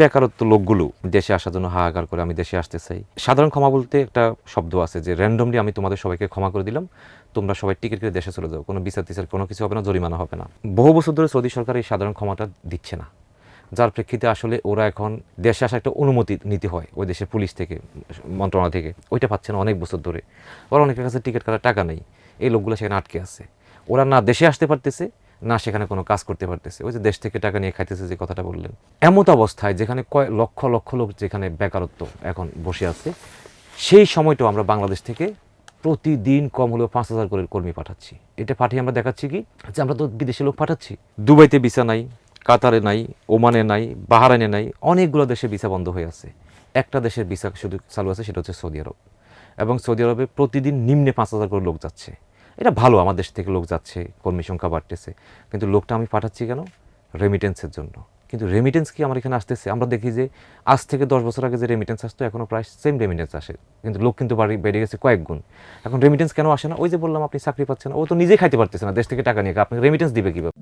বেকারত্ব লোকগুলো দেশে আসার জন্য হাহাকার করে আমি দেশে আসতে চাই। সাধারণ ক্ষমা বলতে একটা শব্দ আছে যে র্যান্ডমলি আমি তোমাদের সবাইকে ক্ষমা করে দিলাম। তোমরা সবাই টিকিট করে দেশে চলে যাও। কোনো বিচার টিচার, কোনো কিছু হবে না, জরিমানা হবে না। বহু বছর ধরে সৌদি সরকার এই সাধারণ ক্ষমাটা দিচ্ছে না। যার প্রেক্ষিতে আসলে ওরা এখন দেশে আসা একটা অনুমতি নিতে হয় ওই দেশের পুলিশ থেকে, মন্ত্রণালয় থেকে। ওইটা পাচ্ছে না অনেক বছর ধরে। ওরা অনেকের কাছে টিকিট কাটার টাকা নেই। এই লোকগুলো সেখানে আটকে আছে। ওরা না দেশে আসতে পারতেছে না সেখানে কোনো কাজ করতে পারতেছে। ওই যে দেশ থেকে টাকা নিয়ে খাইতেছে যে কথাটা বললেন। এমত অবস্থায় যেখানে কয় লক্ষ লক্ষ লোক যেখানে বেকারত্ব এখন বসে আছে, সেই সময়টাও আমরা বাংলাদেশ থেকে প্রতিদিন কম হলেও পাঁচ হাজার করে কর্মী পাঠাচ্ছি। এটা পাঠিয়ে আমরা দেখাচ্ছি কি? যে আমরা তো বিদেশে লোক পাঠাচ্ছি। দুবাইতে ভিসা নাই, কাতারে নাই, ওমানে নাই, বাহারাইনে নাই, অনেকগুলো দেশে ভিসা বন্ধ হয়ে আছে। একটা দেশের ভিসা শুধু চালু আছে, সেটা হচ্ছে সৌদি আরব। এবং সৌদি আরবে প্রতিদিন নিম্নে পাঁচ হাজার করে লোক যাচ্ছে। এটা ভালো আমার দেশ থেকে লোক যাচ্ছে, কর্মী সংখ্যা বাড়তেছে। কিন্তু লোকটা আমি পাঠাচ্ছি কেন? রেমিটেন্সের জন্য। কিন্তু রেমিটেন্স কি আমার এখানে আসতেছে? আমরা দেখি যে আজ থেকে দশ বছর আগে যে রেমিটেন্স আসতো এখনও প্রায় সেম রেমিটেন্স আসে। কিন্তু লোক কিন্তু বাড়ি বেড়ে গেছে কয়েক গুণ। এখন রেমিটেন্স কেন আসে না? ওই যে বললাম, আপনি চাকরি পাচ্ছেন ও তো নিজেই খাইতে পারতেছে না। দেশ থেকে টাকা নিয়ে। আপনি রেমিটেন্স দিবে কীভাবে?